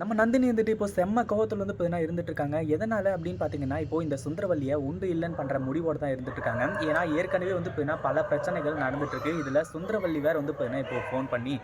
நம்ம நந்தினி வந்துட்டு இப்போ செம்ம கோவத்தில் வந்து பார்த்தீங்கன்னா இருந்துட்டு இருக்காங்க எதனால அப்படின்னு பார்த்தீங்கன்னா இப்போ இந்த சுந்தரவல்லியை உண்டு இல்லைன்னு பண்ணுற முடிவோடு தான் இருந்துட்டு இருக்காங்க ஏன்னா ஏற்கனவே வந்து பார்த்தீங்கன்னா பல பிரச்சனைகள் நடந்துட்டு இருக்கு இதில் சுந்தரவல்லி வேற வந்து பார்த்தீங்கன்னா இப்போ ஃபோன் பண்ணி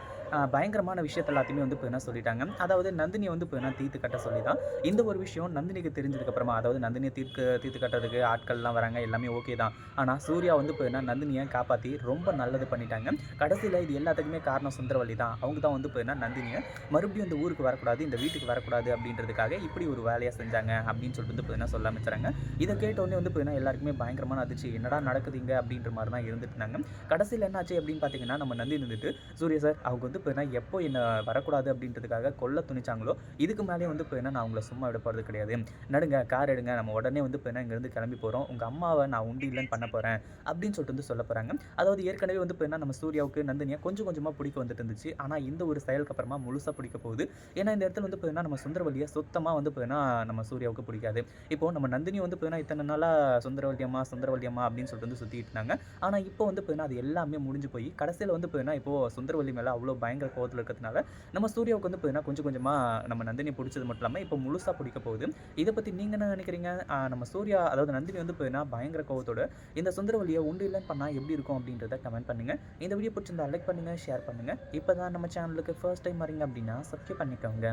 பயங்கரமான விஷயத்த எல்லாத்தையுமே வந்து பார்த்தீங்கன்னா சொல்லிட்டாங்க. அதாவது நந்தினியை வந்து பார்த்தீங்கன்னா தீர்த்து கட்ட சொல்லி தான் இந்த ஒரு விஷயம் நந்தினிக்கு தெரிஞ்சதுக்கப்புறமா அதாவது நந்தினியை தீர்க்க தீர்த்து கட்டுறதுக்கு ஆட்கள்லாம் வராங்க எல்லாமே ஓகே தான். ஆனால் சூர்யா வந்து பார்த்தீங்கன்னா நந்தினியை காப்பாற்றி ரொம்ப நல்லது பண்ணிட்டாங்க. கடைசியில் இது எல்லாத்துக்குமே காரணம் சுந்தரவல்லி தான் அவங்க தான் வந்து பார்த்தீங்கன்னா நந்தினியை மறுபடியும் இந்த ஊருக்கு வரக்கூடாது. இந்த வீட்டுக்கு வரக்கூடாது அப்படின்றதுக்காக இப்படி ஒரு வேலையை செஞ்சாங்க அப்படின்னு சொல்லிட்டு வந்து பார்த்தீங்கன்னா சொல்ல ஆரம்பிச்சாங்க. இதை கேட்டோடனே வந்து பார்த்தீங்கன்னா எல்லாருக்குமே பயங்கரமான அதிர்ச்சி. என்னடா நடக்குதுங்க அப்படின்ற மாதிரி தான் இருந்துட்டு இருந்தாங்க. கடைசியில் என்னாச்சு அப்படின்னு பார்த்தீங்கன்னா நம்ம நந்தி இருந்துட்டு சூர்யா சார் அவங்க வந்து பார்த்தீங்கன்னா எப்போ என்ன வரக்கூடாது அப்படின்றதுக்காக கொல்ல துணிச்சாங்களோ இதுக்கு மேலே வந்து பார்த்தீங்கன்னா நான் உங்களை சும்மா விட போகிறது கிடையாது. நடுங்க கார் எடுங்க. நம்ம உடனே வந்து பார்த்தீங்கன்னா இங்கேருந்து கிளம்பி போகிறோம் உங்கள் அம்மாவை நான் உண்டு இல்லைன்னு பண்ண போகிறேன் அப்படின்னு சொல்லிட்டு வந்து சொல்ல போகிறாங்க அதாவது ஏற்கனவே வந்து பார்த்தீங்கன்னா நம்ம சூர்யாவுக்கு நந்தினியாக கொஞ்சம் கொஞ்சமாக பிடிக்க வந்துட்டு இருந்துச்சு. ஆனால் இந்த ஒரு செயலுக்கு அப்புறமா முழுசாக பிடிக்க போகுது. ஏன்னா இந்த இடத்துல வந்து பார்த்தீங்கன்னா நம்ம சுந்தரவல்லியை சுத்தமாக வந்து பார்த்தீங்கன்னா நம்ம சூர்யாவுக்கு பிடிக்காது. இப்போ நம்ம நந்தினி வந்து பார்த்தீங்கன்னா இத்தனை நாளாக சுந்தரவல்லியம்மா சுந்தரவல்லியம்மா அப்படின்னு சொல்லிட்டு வந்து சுற்றிட்டு இருந்தாங்க. ஆனால் இப்போ வந்து பார்த்தீங்கன்னா அது எல்லாமே முடிஞ்சு போய் கடைசியில் வந்து பார்த்தீங்கன்னா இப்போ சுந்தரவல்லி மேலே அவ்வளோ பயங்கர கோவத்தில் இருக்கிறதுனால நம்ம சூர்யாவுக்கு வந்து பார்த்தீங்கன்னா கொஞ்சம் கொஞ்சமாக நம்ம நந்தினி பிடிச்சது மட்டும் இல்லாமல் இப்போ முழுசாக பிடிக்க போகுது. இதை பற்றி நீங்கள் என்ன நினைக்கிறீங்க? நம்ம சூர்யா அதாவது நந்தினி வந்து பார்த்தீங்கன்னா பயங்கர கோவத்தோட இந்த சுந்தரவல்லியை உண்டு இல்லைன்னு பண்ணால் எப்படி இருக்கும் அப்படின்றத கமெண்ட் பண்ணுங்கள் இந்த வீடியோ பிடிச்சிருந்தா லைக் பண்ணுங்கள் ஷேர் பண்ணுங்கள் இப்போ தான் நம்ம சேனலுக்கு ஃபர்ஸ்ட் டைம் வரீங்க அப்படின்னா சப்ஸ்கிரைப் பண்ணிக்கோங்க.